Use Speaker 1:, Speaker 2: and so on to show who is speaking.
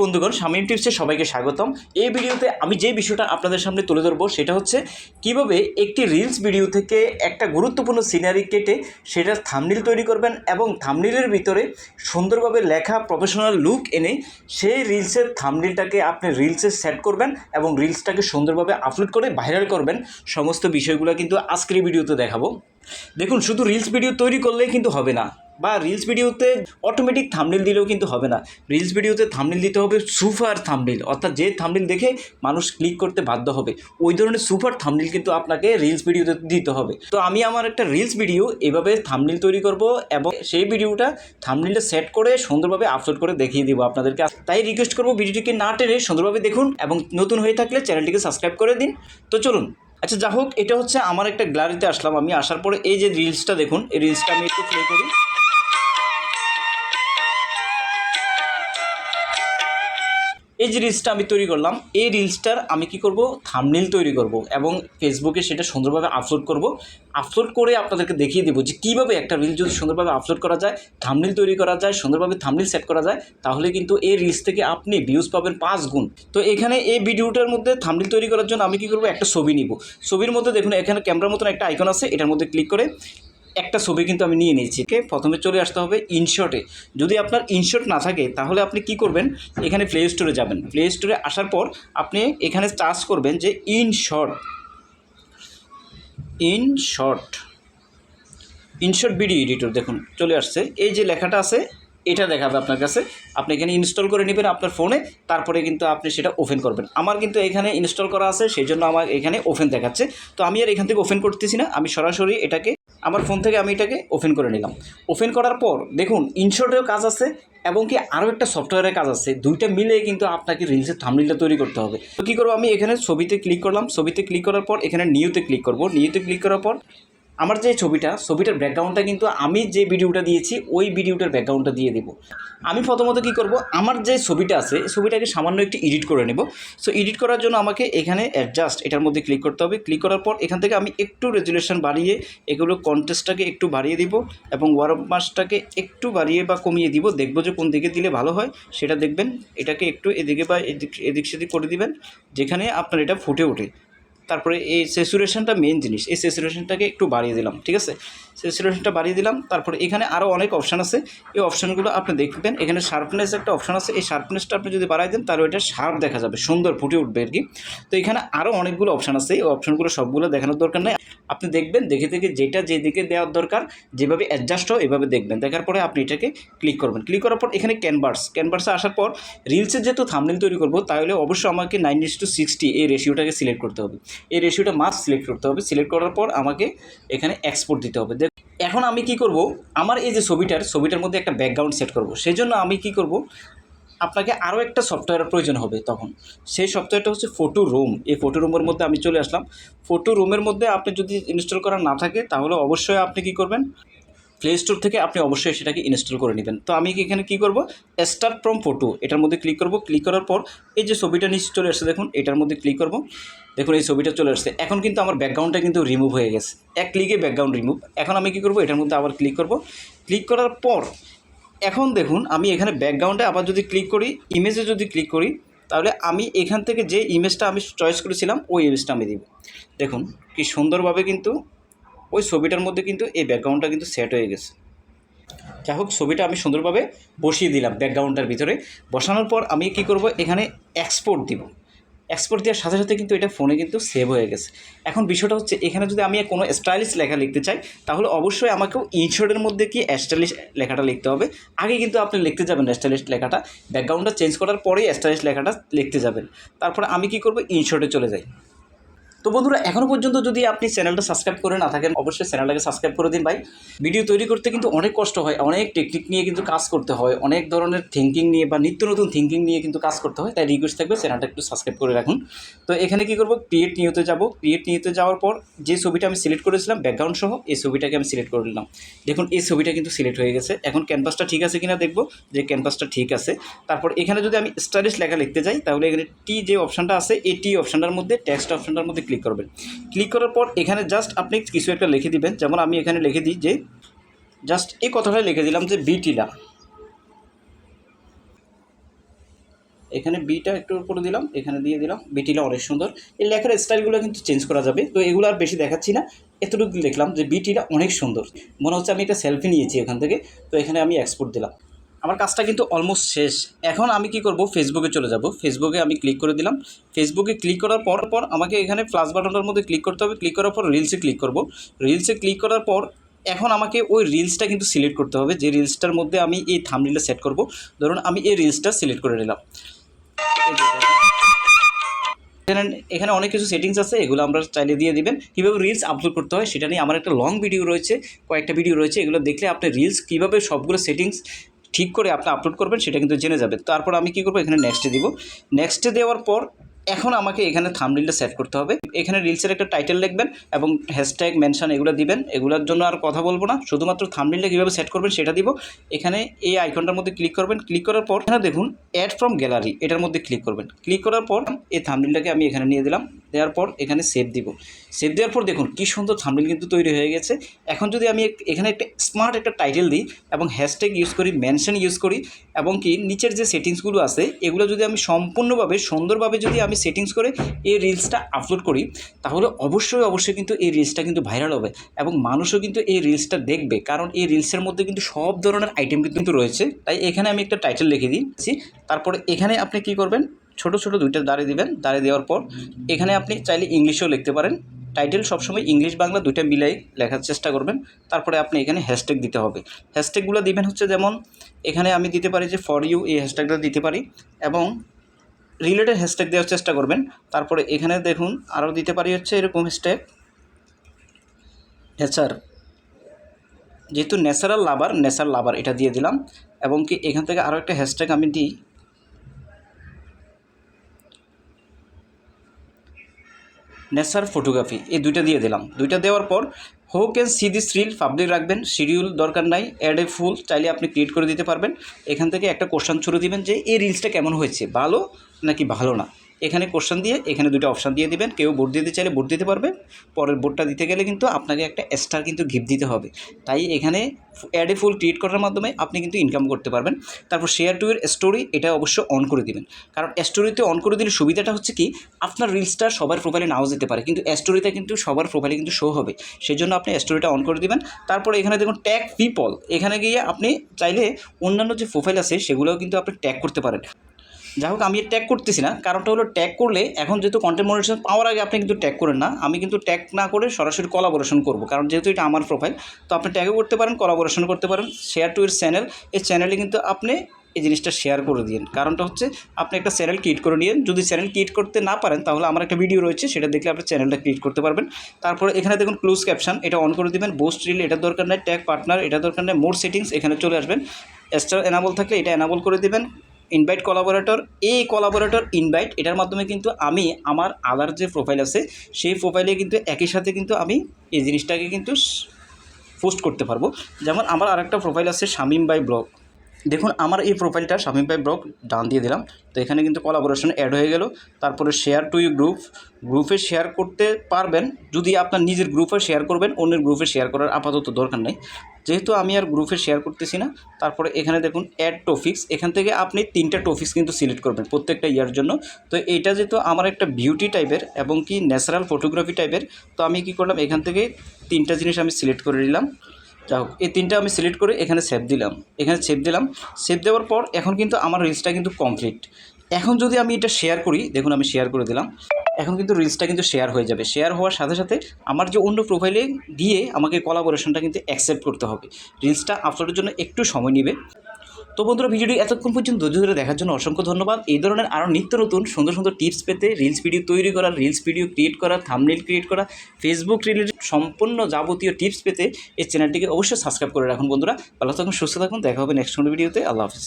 Speaker 1: বন্ধুগণ, শামিম টিপসে সবাইকে স্বাগতম। এই ভিডিওতে আমি যে বিষয়টা আপনাদের সামনে তুলে ধরবো, সেটা হচ্ছে কীভাবে একটি রিলস ভিডিও থেকে একটা গুরুত্বপূর্ণ সিনারি কেটে সেটার থামনিল তৈরি করবেন এবং থামনিলের ভিতরে সুন্দরভাবে লেখা প্রফেশনাল লুক এনে সেই রিলসের থামনিলটাকে আপনি রিলসে সেট করবেন এবং রিলসটাকে সুন্দরভাবে আপলোড করে ভাইরাল করবেন। সমস্ত বিষয়গুলো কিন্তু আজকের ভিডিওতে দেখাবো। দেখুন, শুধু রিলস ভিডিও তৈরি করলেই কিন্তু হবে না। বা রিলস ভিডিওতে অটোমেটিক থামনিল দিলেও কিন্তু হবে না। রিলস ভিডিওতে থামনিল দিতে হবে সুপার থামনিল অর্থাৎ যে থামনিল দেখে মানুষ ক্লিক করতে বাধ্য হবে, ওই ধরনের সুপার থামনিল কিন্তু আপনাকে রিলস ভিডিওতে দিতে হবে। তো আমি আমার একটা রিলস ভিডিও এভাবে থামনিল তৈরি করব এবং সেই ভিডিওটা থামনিলটা সেট করে সুন্দরভাবে আপলোড করে দেখিয়ে দিব আপনাদেরকে। তাই রিকোয়েস্ট করব ভিডিওটিকে না টেনে সুন্দরভাবে দেখুন এবং নতুন হয়ে থাকলে চ্যানেলটিকে সাবস্ক্রাইব করে দিন। তো চলুন আচ্ছা যা হোক, এটা হচ্ছে আমার একটা গ্যালারিতে আসলাম আমি। আসার পরে এই যে রিলসটা দেখুন, এই রিলসটা আমি একটু প্লে করি। এই যে রিলসটা আমি তৈরি করলাম, এই রিলসটার আমি কি করব? থামনিল তৈরি করব এবং ফেসবুকে সেটা সুন্দরভাবে আপলোড করব। আপলোড করে আপনাদেরকে দেখিয়ে দেবো যে কীভাবে একটা রিল যদি সুন্দরভাবে আপলোড করা যায় থামনিল তৈরি করা যায়, সুন্দরভাবে থামনিল সেট করা যায়, তাহলে কিন্তু এই রিলস থেকে আপনি ভিউজ পাবেন পাঁচ গুণ। তো এখানে এই ভিডিওটার মধ্যে থামনিল তৈরি করার জন্য আমি কি করব? একটা ছবি নিব। ছবির মধ্যে দেখুন, এখানে ক্যামেরার মতন একটা আইকন আছে, এটার মধ্যে ক্লিক করে একটা ছবি কিন্তু আমি নিয়ে নিয়েছি। প্রথমে চলে আসতে হবে ইনশটে যদি আপনার ইনশট না থাকে, তাহলে আপনি কি করবেন? এখানে প্লে স্টোরে যাবেন। প্লে স্টোরে আসার পর আপনি এখানে চার্জ করবেন যে InShot InShot InShot video editor দেখুন, চলে আসছে। এই যে লেখাটা আছে, এটা দেখাবে আপনার কাছে। আপনি এখানে ইনস্টল করে নেবেন আপনার ফোনে তারপরে কিন্তু আপনি সেটা ওপেন করবেন। আমার কিন্তু এখানে ইনস্টল করা আছে, সেই জন্য আমার এখানে ওপেন দেখাচ্ছে। তো আমি আর এখান থেকে ওপেন করতেছি না। আমি সরাসরি এটাকে আমার ফোন থেকে আমি এটাকে ওপেন করে নিলাম। ওপেন করার পর দেখুন ইনশর্টেও কাজ আছে এবং কি আরও একটা সফটওয়্যারের কাজ আছে। দুইটা মিলে কিন্তু আপনাকে রিলসের থামলিলটা তৈরি করতে হবে। তো কী করব আমি এখানে ছবিতে ক্লিক করলাম। ছবিতে ক্লিক করার পর এখানে নিউতে ক্লিক করব। নিউতে ক্লিক করার পর আমার যে ছবিটা, ছবিটার ব্যাকগ্রাউন্ডটা কিন্তু আমি যে ভিডিওটা দিয়েছি, ওই ভিডিওটার ব্যাকগ্রাউন্ডটা দিয়ে দেবো। আমি প্রথমত কী করব, আমার যে ছবিটা আছে ছবিটাকে সামান্য একটু এডিট করে নেব। সো এডিট করার জন্য আমাকে এখানে অ্যাডজাস্ট এটার মধ্যে ক্লিক করতে হবে। ক্লিক করার পর এখান থেকে আমি একটু রেজুলেশন বাড়িয়ে এগুলো কন্টেস্টটাকে একটু বাড়িয়ে দিব এবং ওয়ার মাসটাকে একটু বাড়িয়ে বা কমিয়ে দিব। দেখব যে কোন দিকে দিলে ভালো হয়, সেটা দেখবেন। এটাকে একটু এদিকে বা এদিক এদিক সেদিক করে দিবেন, যেখানে আপনার এটা ফুটে ওঠে। তারপরে এই সেচুরেশনটা মেন জিনিস। এই সেচুরেশনটাকে একটু বাড়িয়ে দিলাম ঠিক আছে? সেচুরেশনটা বাড়িয়ে দিলাম। তারপরে এখানে আরও অনেক অপশান আছে। এই অপশানগুলো আপনি দেখবেন এখানে শার্পনেস একটা অপশান আছে। এই শার্পনেসটা আপনি যদি বাড়াই দেন, তাহলে ওইটা শার্প দেখা যাবে। সুন্দর ফুটে উঠবে আর কি। তো এখানে আরও অনেকগুলো অপশান আছে। এই অপশানগুলো সবগুলো দেখানোর দরকার নেই। আপনি দেখবেন, দেখে দেখে যেটা যেদিকে দেওয়ার দরকার, যেভাবে অ্যাডজাস্ট হয় এভাবে দেখবেন। দেখার পরে আপনি এটাকে ক্লিক করবেন। ক্লিক করার পর এখানে ক্যানভার্স ক্যানভার্সে আসার পর রিলসের যেহেতু থামনেল তৈরি করব, তাহলে অবশ্যই আমাকে নাইন টু সিক্সটি এই রেশিওটাকে সিলেক্ট করতে হবে। এই রেশিওটা মাস্ট সিলেক্ট করতে হবে। সিলেক্ট করার পর আমাকে এখানে এক্সপোর্ট দিতে হবে। এখন আমি কি করব? আমার এই যে ছবিটার ছবিটার মধ্যে একটা ব্যাকগ্রাউন্ড সেট করব। সেই জন্য আমি কি করব? আপনাকে আরও একটা সফটওয়্যারের প্রয়োজন হবে তখন। সেই সফটওয়্যারটা হচ্ছে ফটো রুম এই ফটো রুমের মধ্যে আমি চলে আসলাম। ফটো রুমের মধ্যে আপনি যদি ইনস্টল করা না থাকে, তাহলে অবশ্যই আপনি কি করবেন? প্লে স্টোর থেকে আপনি অবশ্যই সেটাকে ইনস্টল করে নেবেন। তো আমি এখানে কি করব? স্টার ফ্রম ফটো এটার মধ্যে ক্লিক করব। ক্লিক করার পর এই যে ছবিটা নিচে চলে আসছে, দেখুন, এটার মধ্যে ক্লিক করব। দেখুন, এই ছবিটা চলে আসছে। এখন কিন্তু আমার ব্যাকগ্রাউন্ডটা কিন্তু রিমুভ হয়ে গেছে। এক ক্লিকে ব্যাকগ্রাউন্ড রিমুভ এখন আমি কি করব? এটার মধ্যে আবার ক্লিক করব। ক্লিক করার পর এখন দেখুন, আমি এখানে ব্যাকগ্রাউন্ডে আবার যদি ক্লিক করি ইমেজে যদি ক্লিক করি, তাহলে আমি এখান থেকে যে ইমেজটা আমি চয়েস করেছিলাম, ওই ইমেজটা আমি দিব। দেখুন, কি সুন্দরভাবে কিন্তু ওই ছবিটার মধ্যে কিন্তু এই ব্যাকগ্রাউন্ডটা কিন্তু সেট হয়ে গেছে। যাই হোক ছবিটা আমি সুন্দরভাবে বসিয়ে দিলাম ব্যাকগ্রাউন্ডটার ভিতরে। বসানোর পর আমি কি করব? এখানে এক্সপোর্ট দিব। এক্সপোর্ট দেওয়ার সাথে সাথে কিন্তু এটা ফোনে কিন্তু সেভ হয়ে গেছে। এখন বিষয়টা হচ্ছে, এখানে যদি আমি কোনো স্টাইলিশ লেখা লিখতে চাই, তাহলে অবশ্যই আমাকেও ইনশর্টের মধ্যে কি স্টাইলিশ লেখাটা লিখতে হবে। আগে কিন্তু আপনি লিখতে যাবেন স্টাইলিশ লেখাটা। ব্যাকগ্রাউন্ডটা চেঞ্জ করার পরেই স্টাইলিশ লেখাটা লিখতে যাবেন। তারপরে আমি কি করব? ইনশর্টে চলে যাই। তো বন্ধুরা এখনও পর্যন্ত যদি আপনি চ্যানেলটা সাবস্ক্রাইব করে না থাকেন, অবশ্যই চ্যানেলটাকে সাবস্ক্রাইব করে দিন ভাই। ভিডিও তৈরি করতে কিন্তু অনেক কষ্ট হয়, অনেক টেকনিক নিয়ে কিন্তু কাজ করতে হয়, অনেক ধরনের থিঙ্কিং নিয়ে বা নিত্য নতুন থিঙ্কিং নিয়ে কিন্তু কাজ করতে হয়, তাই রিকোয়েস্ট থাকবে চ্যানেলটা একটু সাবস্ক্রাইব করে রাখুন। তো এখানে কি করব ক্রিয়েট নিয়তে যাব। ক্রিয়েট নিয়তে যাওয়ার পর যে ছবিটা আমি সিলেক্ট করেছিলাম ব্যাকগ্রাউন্ড সহ, এই ছবিটাকে আমি সিলেক্ট করে নিলাম। দেখুন, এই ছবিটা কিন্তু সিলেক্ট হয়ে গেছে। এখন ক্যানভাসটা ঠিক আছে কিনা দেখব যে ক্যানভাসটা ঠিক আছে। তারপর এখানে যদি আমি স্টাইলিশ লেখা লিখতে যাই, তাহলে এখানে টি যে অপশানটা আছে, এই টি অপশানটার মধ্যে টেক্সট অপশানটার মধ্যে ক্লিক করবেন। ক্লিক করার পর এখানে জাস্ট আপনি কিছু একটা লিখে দিবেন। যেমন আমি এখানে লিখে দিই যে জাস্ট এই কথাটাই লিখে দিলাম যে বিটিলা এখানে বিটা একটু করে দিলাম, এখানে দিয়ে দিলাম। বিটিটা অনেক সুন্দর। এই লেখার স্টাইলগুলো কিন্তু চেঞ্জ করা যাবে। তো এগুলো আর বেশি দেখাচ্ছি না। এতটুকু দেখলাম যে বিটিটা অনেক সুন্দর। মনে হচ্ছে আমি একটা সেলফি নিয়েছি এখান থেকে। তো এখানে আমি এক্সপোর্ট দিলাম। আমার কাজটা কিন্তু অলমোস্ট শেষ। এখন আমি কি করব? ফেসবুকে চলে যাব। ফেসবুকে আমি ক্লিক করে দিলাম। ফেসবুকে ক্লিক করার পর পর আমাকে এখানে প্লাস বাটনটার মধ্যে ক্লিক করতে হবে। ক্লিক করার পর রিলসে ক্লিক করব। রিলসে ক্লিক করার পর এখন আমাকে ওই রিলসটা কিন্তু সিলেক্ট করতে হবে। যে রিলসটার মধ্যে আমি এই থামরিলটা সেট করব। ধরুন আমি এই রিলসটা সিলেক্ট করে নিলাম। এখানে অনেক কিছু সেটিংস আছে। এগুলো আমরা চাইলে দিয়ে দিবেন। কীভাবে রিলস আপলোড করতে হয় সেটা নিয়ে আমার একটা লং ভিডিও রয়েছে। কয়েকটা ভিডিও রয়েছে। এগুলো দেখলে আপনি রিলস কীভাবে সবগুলো সেটিংস ঠিক করে আপনি আপলোড করবেন, সেটা কিন্তু জেনে যাবে। তারপর আমি কী করব? এখানে নেক্সটে দিব। নেক্সটে দেওয়ার পর এখন আমাকে এখানে থামরিলটা সেট করতে হবে। এখানে রিলসের একটা টাইটেল লিখবেন এবং হ্যাশট্যাগ মেনশন এগুলো দিবেন। এগুলোর জন্য আর কথা বলব না। শুধুমাত্র থামরিলটা কীভাবে সেট করবেন সেটা দিব। এখানে এই আইকনটার মধ্যে ক্লিক করবেন। ক্লিক করার পর এখানে দেখুন অ্যাড ফ্রম গ্যালারি এটার মধ্যে ক্লিক করবেন। ক্লিক করার পর এই থামরিলটাকে আমি এখানে নিয়ে দিলাম। দেওয়ার পর এখানে সেভ দিব। সেভ দেওয়ার পর দেখুন কী সুন্দর থামরিল কিন্তু তৈরি হয়ে গেছে। এখন যদি আমি এখানে একটা স্মার্ট একটা টাইটেল দিই এবং হ্যাশট্যাগ ইউজ করি মেনশন ইউজ করি এবং কি নিচের যে সেটিংসগুলো আছে, এগুলো যদি আমি সম্পূর্ণভাবে, সুন্দরভাবে যদি আমি সেটিংস করে এই রিলসটা আপলোড করি, তাহলে অবশ্যই অবশ্যই কিন্তু এই রিলসটা কিন্তু ভাইরাল হবে এবং মানুষও কিন্তু এই রিলসটা দেখবে। কারণ এই রিলসের মধ্যে কিন্তু সব ধরনের আইটেম কিন্তু রয়েছে। তাই এখানে আমি একটা টাইটেল লিখে দিচ্ছি। তারপরে এখানে আপনি কি করবেন? ছোট ছোট দুইটা দাঁড়িয়ে দিবেন দাঁড়িয়ে দেওয়ার পর এখানে আপনি চাইলে ইংলিশেও লিখতে পারেন। টাইটেল সবসময় ইংলিশ বাংলা দুইটা মিলাই লেখার চেষ্টা করবেন। তারপরে আপনি এখানে হ্যাশট্যাগ দিতে হবে। হ্যাশট্যাগুলো দিবেন হচ্ছে যেমন, এখানে আমি দিতে পারি যে ফর ইউ এই হ্যাশট্যাগটা দিতে পারি এবং রিলেটেড হ্যাশট্যাগ দেওয়ার চেষ্টা করবেন। তারপরে এখানে দেখুন আরও দিতে পারি হচ্ছে এরকম হ্যাশট্যাগ নেচার যেহেতু ন্যাচারাল লাভার নেচার লাভার এটা দিয়ে দিলাম। এবং কি এখান থেকে আরও একটা হ্যাশট্যাগ আমি দিই। নেচার ফটোগ্রাফি, এই দুইটা দিয়ে দিলাম। দুইটা দেওয়ার পর who can see this reel public রাখবেন, শিডিউল দরকার নাই, অ্যাড এ ফুল, চাইলে আপনি ক্রিয়েট করে দিতে পারবেন। এখান থেকে একটা কোশ্চান ছুড়ে দিবেন যে, এই রিলসটা কেমন হয়েছে, ভালো নাকি ভালো না? এখানে কোশ্চান দিয়ে, এখানে দুটো অপশান দিয়ে দিবেন। কেউ বোর্ড দিতে চাইলে বোর্ড দিতে পারবে। পরের বোর্ডটা দিতে গেলে কিন্তু আপনাকে একটা স্টার কিন্তু গিফট দিতে হবে। তাই এখানে অ্যাড ফুল ক্রিয়েট করার মাধ্যমে আপনি কিন্তু ইনকাম করতে পারবেন। তারপর শেয়ার টু এর স্টোরি এটা অবশ্য অন করে দিবেন। কারণ স্টোরিতে অন করে দিলে সুবিধাটা হচ্ছে কি, আপনার রিলসটা সবার প্রোফাইলে নাও যেতে পারে। কিন্তু স্টোরিতে কিন্তু সবার প্রোফাইলে কিন্তু শো হবে। সেই জন্য আপনি স্টোরিটা অন করে দিবেন। তারপরে এখানে দেখুন ট্যাগ পিপল এখানে গিয়ে আপনি চাইলে অন্যান্য যে প্রোফাইল আছে, সেগুলোও কিন্তু আপনি ট্যাগ করতে পারেন। যাই হোক, আমি ট্যাগ করতেছি না। কারণটা হলো ট্যাগ করলে এখন যেহেতু কন্টেন্ট মনিটেশন পাওয়ার আগে আপনি কিন্তু ট্যাগ করেন না, আমি কিন্তু ট্যাগ না করে সরাসরি কলাবোরেশন করব। কারণ যেহেতু এটা আমার প্রোফাইল তো আপনি ট্যাগও করতে পারেন কলাবোরেশন করতে পারেন। শেয়ার টু এর চ্যানেল এই চ্যানেলে কিন্তু আপনি এই জিনিসটা শেয়ার করে দিন কারণটা হচ্ছে, আপনি একটা চ্যানেল ক্রিয়েট করে নিন যদি চ্যানেল ক্রিয়েট করতে না পারেন, তাহলে আমার একটা ভিডিও রয়েছে, সেটা দেখলে আপনি চ্যানেলটা ক্রিয়েট করতে পারবেন। তারপরে এখানে দেখুন ক্লোজ ক্যাপশন এটা অন করে দিবেন। বোস্ট রিল এটা দরকার নেই ট্যাগ পার্টনার এটা দরকার নেই মোর সেটিংস এখানে চলে আসবেন। এক্সট্রা এনাবল থাকলে এটা এনাবল করে দিবেন। ইনভাইট কলাবোরেটর এই কলাবোরেটর ইনভাইট এটার মাধ্যমে কিন্তু আমি আমার আদার যে প্রোফাইল আছে, সেই প্রোফাইলে কিন্তু একই সাথে কিন্তু আমি এই জিনিসটাকে কিন্তু পোস্ট করতে পারব। যেমন আমার আরেকটা প্রোফাইল আছে শামিম বাই ব্লগ দেখুন, আমার এই প্রোফাইলটা শামিম বাই ব্লগ ডান দিয়ে দিলাম। তো এখানে কিন্তু কোলাবোরেশন অ্যাড হয়ে গেল। তারপরে শেয়ার টু ইউ গ্রুপ গ্রুপে শেয়ার করতে পারবেন। যদি আপনার নিজের গ্রুপে শেয়ার করবেন, অন্যের গ্রুপে শেয়ার করার আপাতত দরকার নেই। যেহেতু আমি আর গ্রুপে শেয়ার করতেছি না, তারপরে এখানে দেখুন অ্যাড টপিক্স এখান থেকে আপনি তিনটা টপিক্স কিন্তু সিলেক্ট করবেন প্রত্যেকটা ইয়ার জন্য। তো এইটা যেহেতু আমার একটা বিউটি টাইপের এবং কি ন্যাচারাল ফটোগ্রাফি টাইপের তো আমি কি করলাম, এখান থেকে তিনটা জিনিস আমি সিলেক্ট করে নিলাম। যাই হোক, এই তিনটা আমি সিলেক্ট করে এখানে সেভ দিলাম। এখানে সেভ দিলাম। সেভ দেওয়ার পর এখন কিন্তু আমার রিলসটা কিন্তু কমপ্লিট এখন যদি আমি এটা শেয়ার করি, দেখুন আমি শেয়ার করে দিলাম। এখন কিন্তু রিলসটা কিন্তু শেয়ার হয়ে যাবে। শেয়ার হওয়ার সাথে সাথে আমার যে অন্য প্রোফাইলে গিয়ে আমাকে কলাবোরেশনটা কিন্তু অ্যাকসেপ্ট করতে হবে। রিলসটা আপলোডের জন্য একটু সময় নেবে। তো বন্ধুরা, ভিডিওটি এতক্ষণ পর্যন্ত ধরে দেখার জন্য অসংখ্য ধন্যবাদ। এই ধরনের আরও নিত্য নতুন, সুন্দর সুন্দর টিপস পেতে রিলস ভিডিও তৈরি করা রিলস ভিডিও ক্রিয়েট করা থামনেল ক্রিয়েট করা ফেসবুক রিলেটেড সম্পূর্ণ যাবতীয় টিপস পেতে এই চ্যানেলটিকে অবশ্যই সাবস্ক্রাইব করে রাখুন বন্ধুরা। ভালো থাকুন, সুস্থ থাকুন, দেখা হবে নেক্সট ভিডিওতে আল্লাহ হাফিজ।